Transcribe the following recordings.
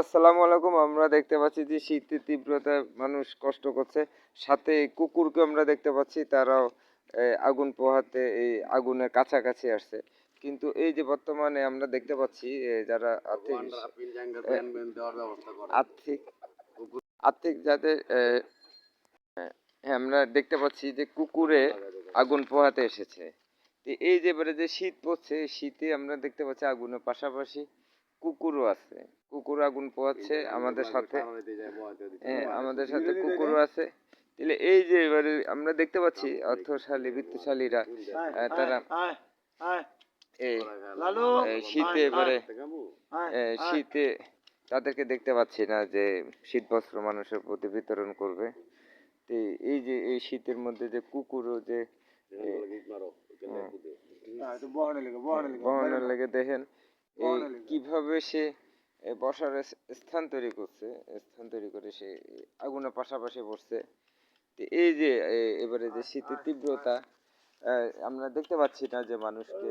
আসসালামু আলাইকুম আমরা দেখতে পাচ্ছি যে শীতের তীব্রতায় মানুষ কষ্ট করছে। সাথে কুকুরকে আমরা দেখতে পাচ্ছি তারাও আগুন পোহাতে এই আগুনের কাছাকাছি আসছে। কিন্তু এই যে বর্তমানে আমরা দেখতে পাচ্ছি যারা আর্থিক আর্থিক আর্থিক যাদের হ্যাঁ আমরা দেখতে পাচ্ছি যে কুকুরে আগুন পোহাতে এসেছে। এই যে এবারে যে শীত পড়ছে শীতে আমরা দেখতে পাচ্ছি আগুনের পাশাপাশি কুকুরও আছে কুকুর আগুন পোহাচ্ছে আমাদের সাথে হ্যাঁ আমাদের সাথে কুকুরও আছে তাহলে এই যে এবারে আমরা দেখতে পাচ্ছি অর্থশালী বিত্তশালীরা তারা শীতে এবারে শীতে তাদেরকে দেখতে পাচ্ছি না যে শীত বস্ত্র মানুষের প্রতি বিতরণ করবে তো এই যে এই শীতের মধ্যে যে কুকুরও যে বহনের লেগে দেখেন কীভাবে সে বসার স্থান তৈরি করছে স্থান তৈরি করে সে আগুনের পাশাপাশি বসছে। এই যে এবারে যে শীতের তীব্রতা আমরা দেখতে পাচ্ছি না যে মানুষকে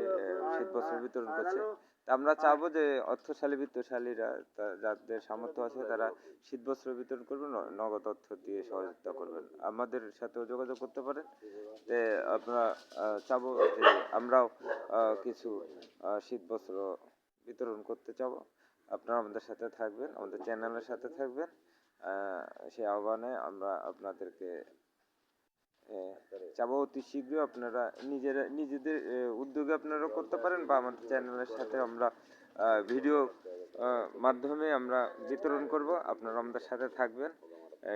শীত বস্ত্র বিতরণ করছে। তা আমরা চাবো যে অর্থশালী বিত্তশালীরা যাদের সামর্থ্য আছে তারা শীত বস্ত্র বিতরণ করবেন নগদ অর্থ দিয়ে সহযোগিতা করবেন। আমাদের সাথেও যোগাযোগ করতে পারেন। যে আপনারা চাবো যে আমরাও কিছু শীত বস্ত্র বিতরণ করতে চাবো। আপনারা আমাদের সাথে থাকবেন, আমাদের চ্যানেলের সাথে থাকবেন। সেই আহ্বানে আমরা আপনাদেরকে চাবো। অতি শীঘ্র আপনারা নিজেরা, নিজেদের উদ্যোগে আপনারা করতে পারেন বা আমাদের চ্যানেলের সাথে আমরা ভিডিও মাধ্যমে আমরা বিতরণ করব। আপনারা আমাদের সাথে থাকবেন।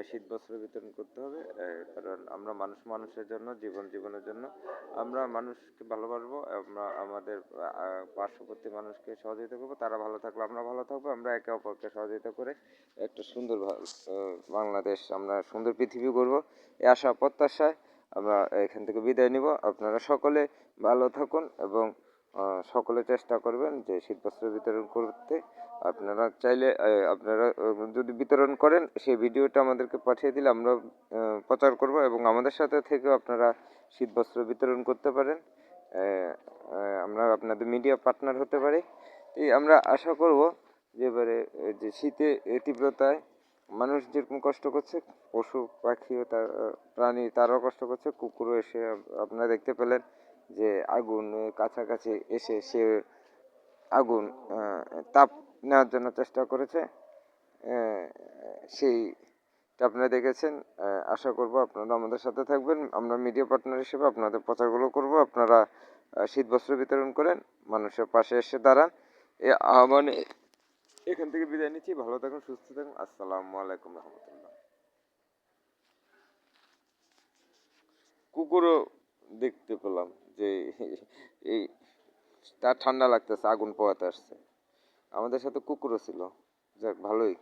শীত বস্ত্র বিতরণ করতে হবে কারণ আমরা মানুষ মানুষের জন্য, জীবন জীবনের জন্য। আমরা মানুষকে ভালোবাসবো, আমরা আমাদের পার্শ্ববর্তী মানুষকে সহযোগিতা করব, তারা ভালো থাকলে আমরা ভালো থাকব, আমরা একে অপরকে সহযোগিতা করে একটা সুন্দর বাংলাদেশ আমরা সুন্দর পৃথিবী করব এই আশা প্রত্যাশায় আমরা এখান থেকে বিদায় নিব। আপনারা সকলে ভালো থাকুন এবং সকলে চেষ্টা করবেন যে শীতবস্ত্র বিতরণ করতে। আপনারা চাইলে আপনারা যদি বিতরণ করেন, সেই ভিডিওটা আমাদেরকে পাঠিয়ে দিলে আমরা প্রচার করব এবং আমাদের সাথে থেকেও আপনারা শীতবস্ত্র বিতরণ করতে পারেন। আমরা আপনাদের মিডিয়া পার্টনার হতে পারি। এই আমরা আশা করব যে এবারে যে শীতে তীব্রতায় মানুষ যেরকম কষ্ট করছে, পশু পাখিও তার প্রাণী তারাও কষ্ট করছে, কুকুরও এসে আপনারা দেখতে পেলেন। যে আগুন কাছাকাছি এসে সে আগুন তাপ নেওয়ার জন্য চেষ্টা করেছে। সেইটা আপনারা দেখেছেন। আশা করব আপনারা আমাদের সাথে থাকবেন। আমরা মিডিয়া পার্টনার হিসেবে আপনাদের প্রচারগুলো করব। আপনারা শীত বস্ত্র বিতরণ করেন, মানুষের পাশে এসে দাঁড়ান। এ, আহ্বানে এখান থেকে বিদায় নিচ্ছি। ভালো থাকুন, সুস্থ থাকুন। আসসালামু আলাইকুম রহমতুল্লাহ। কুকুরও দেখতে পেলাম। যে এই তার ঠান্ডা লাগতেছে আগুন পোহাতে আসছে। আমাদের সাথে কুকুরও ছিল। যাক ভালোই।